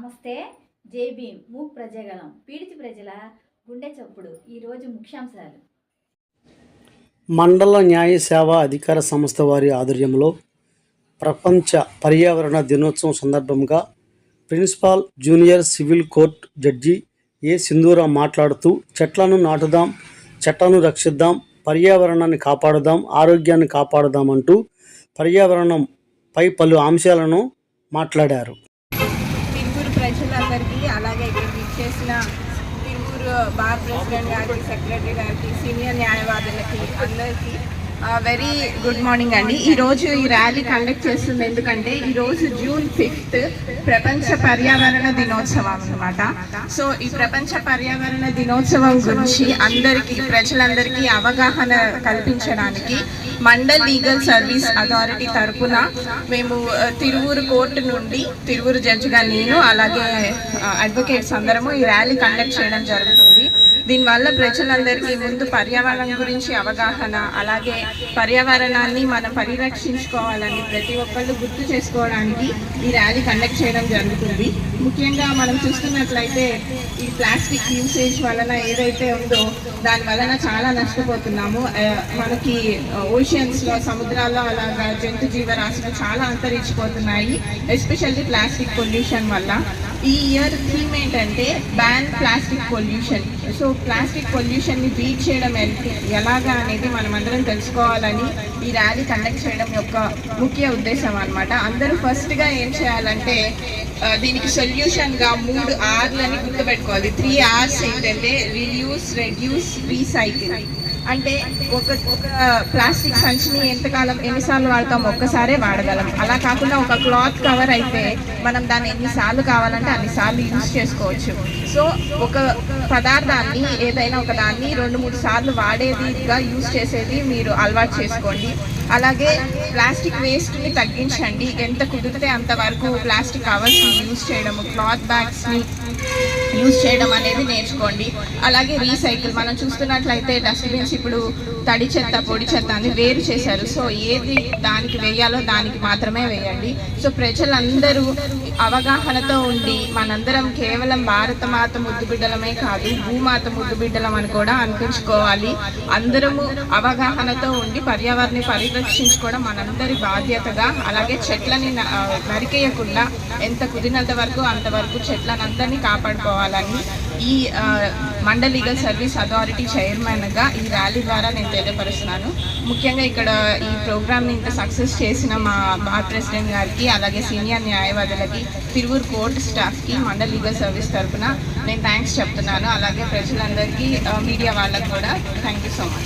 నమస్తే జై భీమ్. మూక్ ప్రజగలం పీడిత ప్రజల గుండె చప్పుడు. ఈరోజు ముఖ్యాంశాలు. మండల న్యాయ సేవా అధికార సంస్థ వారి ఆధ్వర్యంలో ప్రపంచ పర్యావరణ దినోత్సవం సందర్భంగా principal junior civil court judge A Sindhura మాట్లాడుతూ చెట్లను నాటుదాం చెట్లను రక్షిద్దాం పర్యావరణాన్ని కాపాడుదాం ఆరోగ్యాన్ని కాపాడుదాం అంటూ పర్యావరణంపై పలు అంశాలను మాట్లాడారు. ప్రజలందరికీ అలాగే ఇక్కడ చేసిన తిరువురు బార్ ప్రెసిడెంట్ గారికి సెక్రటరీ గారికి సీనియర్ న్యాయవాదులకి అందరికీ వెరీ గుడ్ మార్నింగ్ అండి. ఈరోజు ఈ ర్యాలీ కండక్ట్ చేస్తుంది ఎందుకంటే ఈరోజు జూన్ ఫిఫ్త్ ప్రపంచ పర్యావరణ దినోత్సవం అన్నమాట. సో ఈ ప్రపంచ పర్యావరణ దినోత్సవం గురించి అందరికీ ప్రజలందరికీ అవగాహన కల్పించడానికి మండల్ లీగల్ సర్వీస్ అథారిటీ తరపున మేము తిరువూరు కోర్టు నుండి తిరువూరు జడ్జిగా నేను అలాగే అడ్వకేట్స్ అందరము ఈ ర్యాలీ కండక్ట్ చేయడం జరుగుతుంది. దీనివల్ల ప్రజలందరికీ ముందు పర్యావరణం గురించి అవగాహన అలాగే పర్యావరణాన్ని మనం పరిరక్షించుకోవాలని ప్రతి ఒక్కళ్ళు గుర్తు చేసుకోవడానికి ఈ ర్యాలీ కండక్ట్ చేయడం జరుగుతుంది. ముఖ్యంగా మనం చూస్తున్నట్లయితే ఈ ప్లాస్టిక్ యూసేజ్ వలన ఏదైతే ఉందో దాని వలన చాలా నష్టపోతున్నాము. మనకి ఓషియన్స్లో సముద్రాల్లో అలాగా జంతు జీవరాశులు చాలా అంతరించిపోతున్నాయి ఎస్పెషల్లీ ప్లాస్టిక్ పొల్యూషన్ వల్ల. ఈ ఇయర్ థీమ్ ఏంటంటే ban plastic pollution so plastic పొల్యూషన్ని beat చేయడం ఎలాగా అనేది మనం అందరం తెలుసుకోవాలని ఈ ర్యాలీ కండక్ట్ చేయడం యొక్క ముఖ్య ఉద్దేశం అనమాట అందరూ ఫస్ట్గా ఏం చేయాలంటే దీనికి సొల్యూషన్గా మూడు ఆర్లని గుర్తుపెట్టుకోవాలి. త్రీ ఆర్స్ ఏంటంటే రియూస్ రెడ్యూస్ రీసైకిల్ అంటే ఒక ఒక ప్లాస్టిక్ సంచిని ఎంతకాలం ఎన్నిసార్లు వాడతాం ఒక్కసారే వాడగలం. అలా కాకుండా ఒక క్లాత్ కవర్ అయితే మనం దాన్ని ఎన్నిసార్లు కావాలంటే అన్నిసార్లు యూజ్ చేసుకోవచ్చు. సో ఒక పదార్థాన్ని ఏదైనా ఒక దాన్ని రెండు మూడు సార్లు వాడేదిగా యూజ్ చేసేది మీరు అలవాటు చేసుకోండి. అలాగే ప్లాస్టిక్ వేస్ట్ని తగ్గించండి. ఎంత కుదిరితే అంతవరకు ప్లాస్టిక్ కవర్స్ని యూజ్ చేయడము క్లాత్ బ్యాగ్స్ని యూజ్ చేయడం అనేది నేర్చుకోండి. అలాగే రీసైకిల్ మనం చూస్తున్నట్లయితే డస్ట్బిన్స్ ఇప్పుడు తడి చెత్త పొడి చెత్త అని వేరు చేశారు. సో ఏది దానికి వేయాలో దానికి మాత్రమే వేయండి. సో ప్రజలందరూ అవగాహనతో ఉండి మనందరం కేవలం భారత మాత ముద్దు బిడ్డలమే కాదు భూమాత ముద్దు బిడ్డలం అని కూడా అనిపించుకోవాలి. అందరము అవగాహనతో ఉండి పర్యావరణ పర్యావరణాన్ని పరిరక్షించుకోవడం మనందరి బాధ్యతగా అలాగే చెట్లని నరికేయకుండా ఎంత కుదిరినంత వరకు అంతవరకు చెట్లను అందరినీ కాపాడుకోవాలని ఈ ఆ, మండల్ లీగల్ సర్వీస్ అథారిటీ చైర్మన్గా ఈ ర్యాలీ ద్వారా నేను తెలియపరుస్తున్నాను. ముఖ్యంగా ఇక్కడ ఈ ప్రోగ్రామ్ని ఇంత సక్సెస్ చేసిన మా బార్ ప్రెసిడెంట్ గారికి అలాగే సీనియర్ న్యాయవాదులకి తిరువురు కోర్టు స్టాఫ్కి మండల్ లీగల్ సర్వీస్ తరఫున నేను థ్యాంక్స్ చెప్తున్నాను. అలాగే ప్రజలందరికీ మీడియా వాళ్ళకు కూడా థ్యాంక్ యూ సో మచ్.